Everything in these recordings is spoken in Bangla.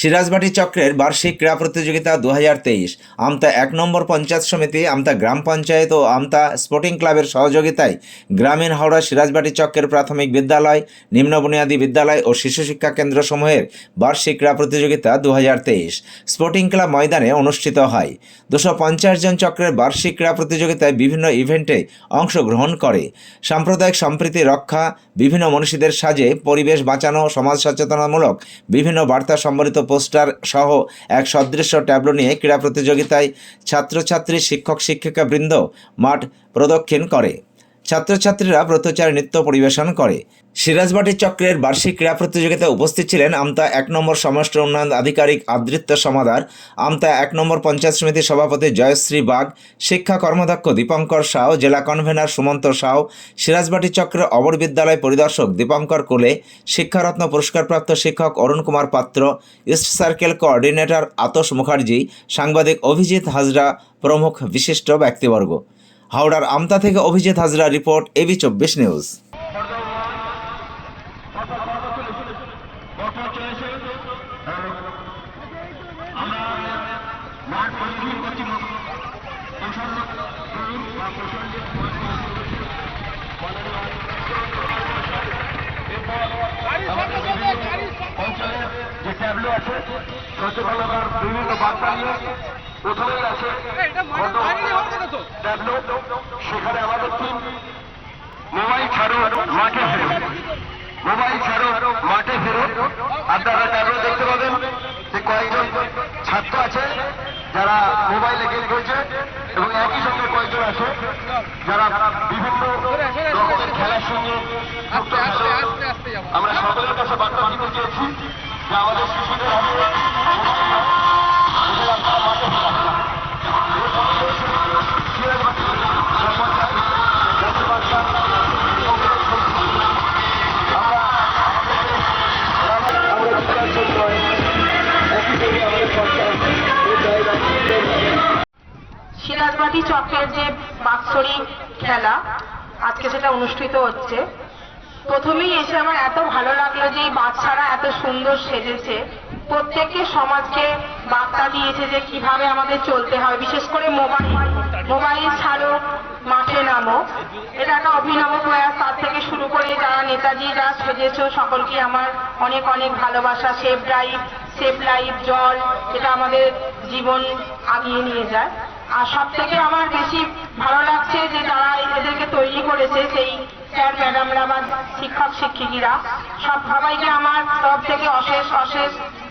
সিরাজবাটি চক্রের বার্ষিক ক্রীড়া প্রতিযোগিতা দু হাজার তেইশ। আমতা এক নম্বর পঞ্চায়েত সমিতি, আমতা গ্রাম পঞ্চায়েত ও আমতা স্পোর্টিং ক্লাবের সহযোগিতায় গ্রামীণ হাওড়া সিরাজবাটি চক্রের প্রাথমিক বিদ্যালয়, নিম্ন বুনিয়াদী বিদ্যালয় ও শিশু শিক্ষা কেন্দ্র সমূহের বার্ষিক ক্রীড়া প্রতিযোগিতা দু হাজার তেইশ স্পোর্টিং ক্লাব ময়দানে অনুষ্ঠিত হয়। দুশো জন চক্রের বার্ষিক ক্রীড়া প্রতিযোগিতায় বিভিন্ন ইভেন্টে অংশগ্রহণ করে। সাম্প্রদায়িক সম্প্রীতি রক্ষা, বিভিন্ন মনীষীদের সাজে পরিবেশ বাঁচানো, সমাজ সচেতনামূলক বিভিন্ন বার্তা সম্বলিত পোস্টার সহ এক সদৃশ্য ট্যাবলো নিয়ে ক্রীড়া প্রতিযোগিতায় ছাত্রছাত্রী, শিক্ষক শিক্ষিকা বৃন্দ মাঠ প্রদক্ষিণ করে। ছাত্রছাত্রীরা ব্রতচার নৃত্য পরিবেশন করে। সিরাজবাটি চক্রের বার্ষিক ক্রীড়া প্রতিযোগিতায় উপস্থিত ছিলেন আমতা এক নম্বর সমষ্টি উন্নয়ন আধিকারিক আদৃত্য সমাদার, আমতা এক নম্বর পঞ্চায়েত সমিতির সভাপতি জয়শ্রী বাগ, শিক্ষা কর্মদক্ষ দীপঙ্কর সাউ, জেলা কনভেনার সুমন্ত সাউ, সিরাজবাটি চক্রের অবর বিদ্যালয় পরিদর্শক দীপঙ্কর কোলে, শিক্ষারত্ন পুরস্কারপ্রাপ্ত শিক্ষক Arun Kumar Patra, east circle coordinator Atosh Mukherjee, সাংবাদিক অভিজিৎ হাজরা প্রমুখ বিশিষ্ট ব্যক্তিবর্গ। হাওড়ার আমতা থেকে অভিজিৎ হাজরা রিপোর্ট এবি চব্বিশ নিউজ। যে ট্যাবলো আছে সচেতনতার বিভিন্ন বার্তা নিয়ে প্রথমেই আছে সেখানে আমাদের টিম মোবাইল ছাড়ো মাঠে ফেরো। মোবাইল ছাড়ো মাঠে ফেরো। আপনারা ট্যাবলো দেখতে পাবেন যে কয়েকজন ছাত্র আছে যারা মোবাইলে গেম খেলছে এবং একই সঙ্গে কয়েকজন আছে যারা বিভিন্ন রকমের খেলার সঙ্গে আমরা সকলের কাছে বার্তা দিতে চেয়েছি যে আমাদের শিশুদের সিরাজবাটি চক্রের যে বাৎসরিক খেলা, আজকে সেটা অনুষ্ঠিত হচ্ছে। প্রথমেই এসে আমার এত ভালো লাগল যে এই বাচ্চারা এত সুন্দর সেজেছে। প্রত্যেককে সমাজকে বার্তা দিয়েছে যে কীভাবে আমাদের চলতে হয়, বিশেষ করে মোবাইল। মোবাইল ছাড়ো, মাঠে নামো। এটা একটা অভিনব প্রয়াস। তার থেকে শুরু করে যারা নেতাজি যারা সেজেছো, সকলকে আমার অনেক অনেক ভালোবাসা। সেফ ড্রাইভ সেফ লাইফ, জল, এটা আমাদের জীবন আগিয়ে নিয়ে যায়। আর সব থেকে আমার বেশি ভালো লাগছে যে যারা এদেরকে তৈরি করেছে, সেই স্যার ম্যাডামরা বা শিক্ষক শিক্ষিকারা সব সবাইকে আমার তরফ থেকে অশেষ অশেষ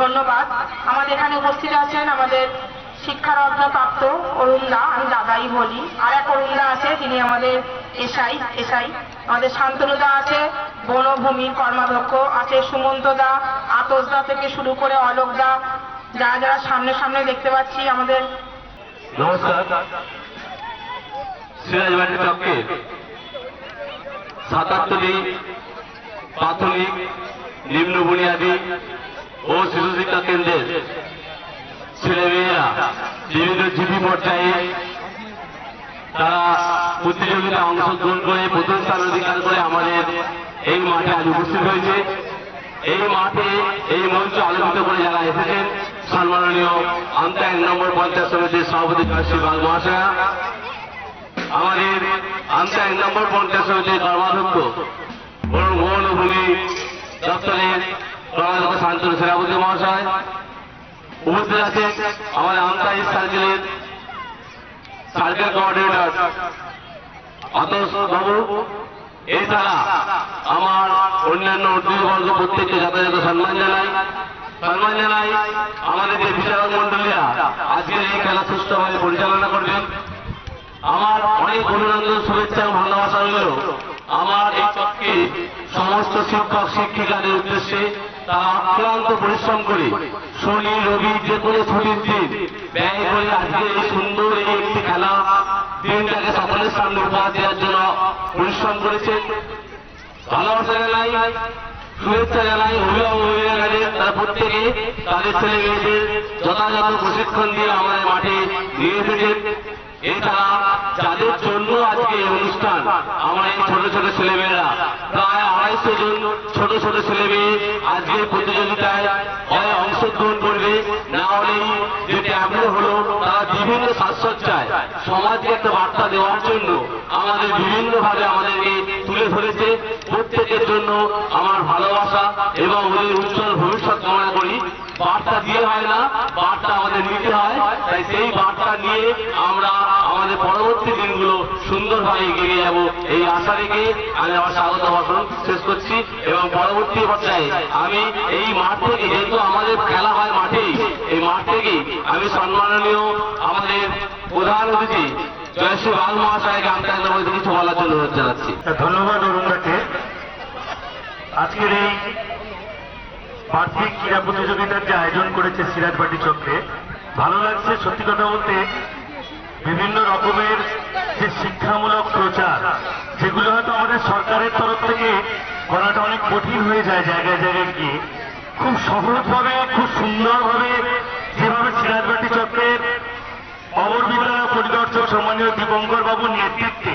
ধন্যবাদ। আমাদের এখানে উপস্থিত আছেন আমাদের শিক্ষারত্ন প্রাপ্ত অরুণদা আমি দাদাই বলি। আর এক অরুণদা আছে, তিনি আমাদের এসআই এসআই। আমাদের শান্তনুদা আছে, বনভূমির কর্মাধ্যক্ষ আছে, সুমন্ত দা আতস দা থেকে শুরু করে অলোক দা, যারা যারা সামনে সামনে দেখতে পাচ্ছি, আমাদের নমস্কার। সিরাজবাড়ি চক্রে সাতাত্তরটি প্রাথমিক, নিম্ন বুনিয়াদী ও শিশু শিক্ষা কেন্দ্রের ছেলেমেয়েরা, বিভিন্ন জিপি পর্যায়ে তারা প্রতিযোগিতা অংশগ্রহণ করে, প্রথম স্থান অধিকার করে আমাদের এই মাঠে আজ উপস্থিত হয়েছে। এই মাঠে এই মঞ্চ আলোকিত করে যারা এসেছেন সম্মাননীয় আন্তা এক নম্বর পঞ্চায়েত সমিতির সভাপতি জয়শ্রী বাগ মহাশয়া। আমাদের আন্তা এক নম্বর পঞ্চায়েত সমিতির কর্মাধ্যক্ষ ভুবনভূমি দপ্তরের কর্মাধ্যক্ষ শান্তনু সেনাপতি মহাশয় উপস্থিত আছে। আমাদের আমতা ইস্ট সার্কেলের সার্কেল কোঅর্ডিনেটর অতস বাবু। এছাড়া আমার অন্যান্য অতিথিবর্গ প্রত্যেককে যথাযথ সম্মান জানাই। সম্মান জানাই আমাদের যে বিচারক মন্ডলীরা আজকের এই খেলা সুষ্ঠুভাবে পরিচালনা করবেন। আমার অনেক অভিনন্দন, শুভেচ্ছা এবং ভালোবাসা রইল। আমার এই চক্রে সমস্ত শিক্ষক, শিক্ষিকাদের উদ্দেশ্যে তারা অক্লান্ত পরিশ্রম করে শনি, রবি যে কোনো ছুটির দিন ব্যয় করে আজকে এই সুন্দর এই একটি খেলা দিনটাকে সকলের সামনে উপহার দেওয়ার জন্য পরিশ্রম করেছে ভালোবাসা জানাই শুভেচ্ছা তাদের প্রশিক্ষণ দিয়ে আমাদের মাঠে নিয়ে এসেছেন। এছাড়া যাদের জন্য আজকে অনুষ্ঠান, আমার এই ছোট ছোট ছেলেমেয়েরা, প্রায় আড়াইশো জন ছোট ছোট ছেলেমেয়ে আজকে প্রতিযোগিতায় অংশগ্রহণ করবে। না হলে যে ট্যাবলেট হলো চর্চায় সমাজকে একটা বার্তা দেওয়ার জন্য আমাদের বিভিন্ন ভাবে আমাদেরকে তুলে ধরেছে। প্রত্যেকের জন্য আমার ভালোবাসা এবং ওদের উজ্জ্বল ভবিষ্যৎ কামনা করি। বার্তা দিয়ে হয় না, বার্তা আমাদের নিতে হয়। তাই সেই বার্তা নিয়ে আমরা পরবর্তী দিনগুলো সুন্দরভাবে এগিয়ে যাব। এই আশা রেখে আমি আমার স্বাগত ভাষণ শেষ করছি এবং পরবর্তী পর্যায়ে আমি এই মাঠ থেকে, যেহেতু আমাদের খেলা হয় মাঠেই এই মাঠ থেকেই আমি সম্মাননীয় আমাদের প্রধান অতিথি জয়শ্রী বাল মহাশয়কে আমতা মধ্যে কিছু বলার জন্য অনুরোধ জানাচ্ছি। ধন্যবাদ অরুণদাকে। আজকের এই বার্ষিক ক্রীড়া প্রতিযোগিতার যে আয়োজন করেছে সিরাজবাটি চক্রে, ভালো লাগছে সত্যি কথা বলতে। বিভিন্ন রকমের যে শিক্ষামূলক প্রচার, যেগুলো হয়তো আমাদের সরকারের তরফ থেকে করাটা অনেক কঠিন হয়ে যায় জায়গায় জায়গায় গিয়ে। খুব সহজভাবে, খুব সুন্দরভাবে যেভাবে সিরাজবাটি চক্রের অমর বিদ্যালয় পরিদর্শক সম্মানীয় দীপঙ্কর বাবুর নেতৃত্বে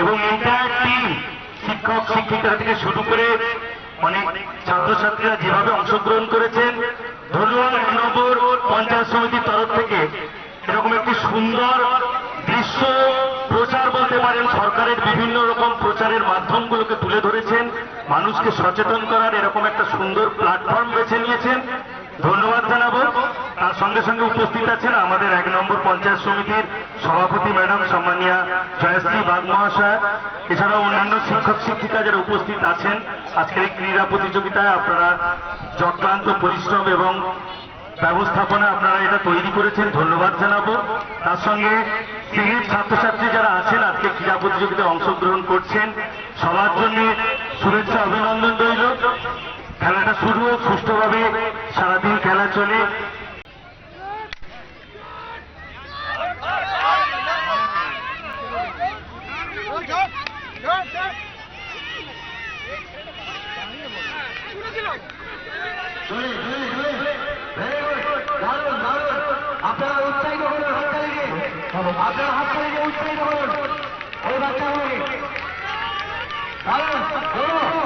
এবং এন্টায়ার টিম শিক্ষক, শিক্ষিকা থেকে শুরু করে অনেক ছাত্রছাত্রীরা যেভাবে অংশগ্রহণ করেছেন, ধন্যবাদ এক নম্বর পঞ্চায়েত সমিতির তরফ থেকে। এরকম একটি সুন্দর দৃশ্য প্রচার বলতে পারেন। সরকারের বিভিন্ন রকম প্রচারের মাধ্যমগুলোকে তুলে ধরেছেন। মানুষকে সচেতন করার এরকম একটা সুন্দর প্ল্যাটফর্ম বেছে নিয়েছেন। ধন্যবাদ জানাব। তার সঙ্গে সঙ্গে উপস্থিত আছেন আমাদের এক নম্বর পঞ্চায়েত সমিতির সভাপতি ম্যাডাম সম্মানিয়া জয়শ্রী বাগ মহাশয়। এছাড়াও অন্যান্য শিক্ষক শিক্ষিকা যারা উপস্থিত আছেন। আজকের এই ক্রীড়া প্রতিযোগিতায় আপনারা চক্রান্ত পরিশ্রম এবং ব্যবস্থাপনা আপনারা এটা তৈরি করেছেন, ধন্যবাদ জানাব। তার সঙ্গে সিভিল ছাত্রছাত্রী যারা আছেন, আজকে ক্রীড়া প্রতিযোগিতায় অংশগ্রহণ করছেন, সবার জন্য শুভেচ্ছা, অভিনন্দন রইল। খেলাটা শুরু সুষ্ঠুভাবে সারাদিন খেলা চলে। আপনারা হাততালিকে উৎসাহিত করুন। ওই বাচ্চাগুলোকে ভালো